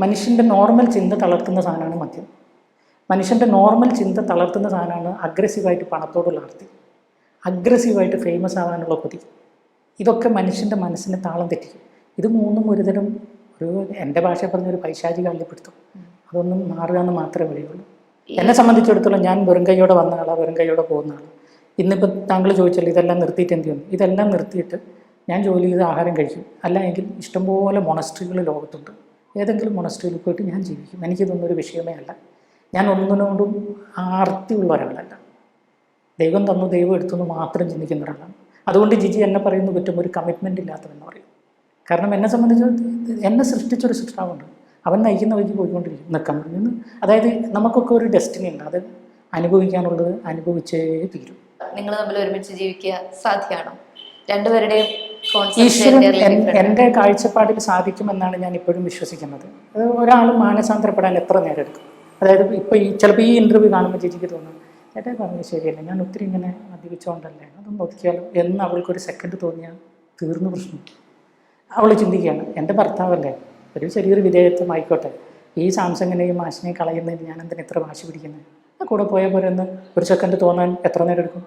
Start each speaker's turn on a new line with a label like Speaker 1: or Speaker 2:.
Speaker 1: മനുഷ്യന്റെ നോർമൽ ചിന്ത തളർത്തുന്ന സാധനമാണ് മദ്യം. മനുഷ്യന്റെ നോർമൽ ചിന്ത തളർത്തുന്ന സാധനമാണ് അഗ്രസീവായിട്ട് പണത്തോടുള്ള ആർത്തി അഗ്രസീവായിട്ട് ഫേമസ് ആവാനുള്ള കൊതി. ഇതൊക്കെ മനുഷ്യന്റെ മനസ്സിനെ താളം തെറ്റിക്കും. ഇത് മൂന്നും ഒരുതരം ഒരു എന്റെ ഭാഷ പറഞ്ഞ ഒരു പൈശാചിക അള്ളിപ്പിടുത്തം. അതൊന്നും മാറുക എന്ന് മാത്രമേ വഴിയുള്ളൂ. എന്നെ സംബന്ധിച്ചിടത്തോളം ഞാൻ വെറും കൈയോടെ വന്ന ആളാണ് വെറും കൈയോടെ പോകുന്ന ആളാണ് ഇന്നിപ്പോൾ താങ്കൾ ചോദിച്ചല്ലോ ഇതെല്ലാം നിർത്തിയിട്ട് എന്ത് ചെയ്യുന്നു ഇതെല്ലാം നിർത്തിയിട്ട് ഞാൻ ജോലി ചെയ്ത് ആഹാരം കഴിക്കും. അല്ല എങ്കിൽ ഇഷ്ടംപോലെ മൊണസ്ട്രികൾ ലോകത്തുണ്ട്. ഏതെങ്കിലും മൊണസ്ട്രിയിൽ പോയിട്ട് ഞാൻ ജീവിക്കും. എനിക്കിതൊന്നും ഒരു വിഷയമേ അല്ല. ഞാൻ ഒന്നിനോടും ആർത്തിയുള്ള ഒരാളല്ല ദൈവം തന്നു ദൈവം എടുത്തു എന്ന് മാത്രം ചിന്തിക്കുന്ന ഒരാളാണ് അതുകൊണ്ട് ജിജി എന്നെ പറയുന്ന കുറ്റം ഒരു കമ്മിറ്റ്മെന്റ് ഇല്ലാത്തതെന്ന് പറയും. കാരണം എന്നെ സംബന്ധിച്ച് എന്നെ സൃഷ്ടിച്ചൊരു സൃഷ്ടാവുണ്ട്. അവൻ നയിക്കുന്ന വഴിക്ക് പോയിക്കൊണ്ടിരിക്കും. നിൽക്കാൻ നിന്ന് അതായത് നമുക്കൊക്കെ ഒരു ഡെസ്റ്റിനി ഉണ്ട്. അത് അനുഭവിക്കാനുള്ളത് അനുഭവിച്ചേ തീരും.
Speaker 2: നിങ്ങൾ തമ്മിൽ ഒരുമിച്ച് ജീവിക്കുക സാധ്യമാണോ? രണ്ടുപേരുടെയും
Speaker 1: ഈശ്വരൻ എന്റെ കാഴ്ചപ്പാടിൽ സാധിക്കുമെന്നാണ് ഞാൻ ഇപ്പോഴും വിശ്വസിക്കുന്നത്. അത് ഒരാൾ മാനസാന്തരപ്പെടാൻ എത്ര നേരം എടുക്കും? അതായത് ഇപ്പോൾ ഈ ചിലപ്പോൾ ഈ ഇന്റർവ്യൂ കാണുമ്പോൾ ചേച്ചിക്ക് തോന്നും ചേട്ടാ പറഞ്ഞത് ശരിയല്ല? ഞാൻ ഒത്തിരി ഇങ്ങനെ മദ്യപിച്ചുകൊണ്ടല്ലേ അതൊന്ന് നോക്കിയാലോ? എന്ന് അവൾക്കൊരു സെക്കൻഡ് തോന്നിയാൽ തീർന്നു പ്രശ്നം. അവൾ ചിന്തിക്കുകയാണ് എന്റെ ഭർത്താവല്ലേ? ഒരു ചെറിയൊരു വിധേയത്വം ആയിക്കോട്ടെ ഈ സാംസങ്ങിനെയും മാഷിനെയും കളയുന്നതിന് ഞാൻ എന്തിനാ ഇത്ര വാശി പിടിക്കുന്നത് ആ കൂടെ പോയ പോലെ ഒന്ന് ഒരു സെക്കൻഡ് തോന്നാൻ എത്ര നേരം എടുക്കും?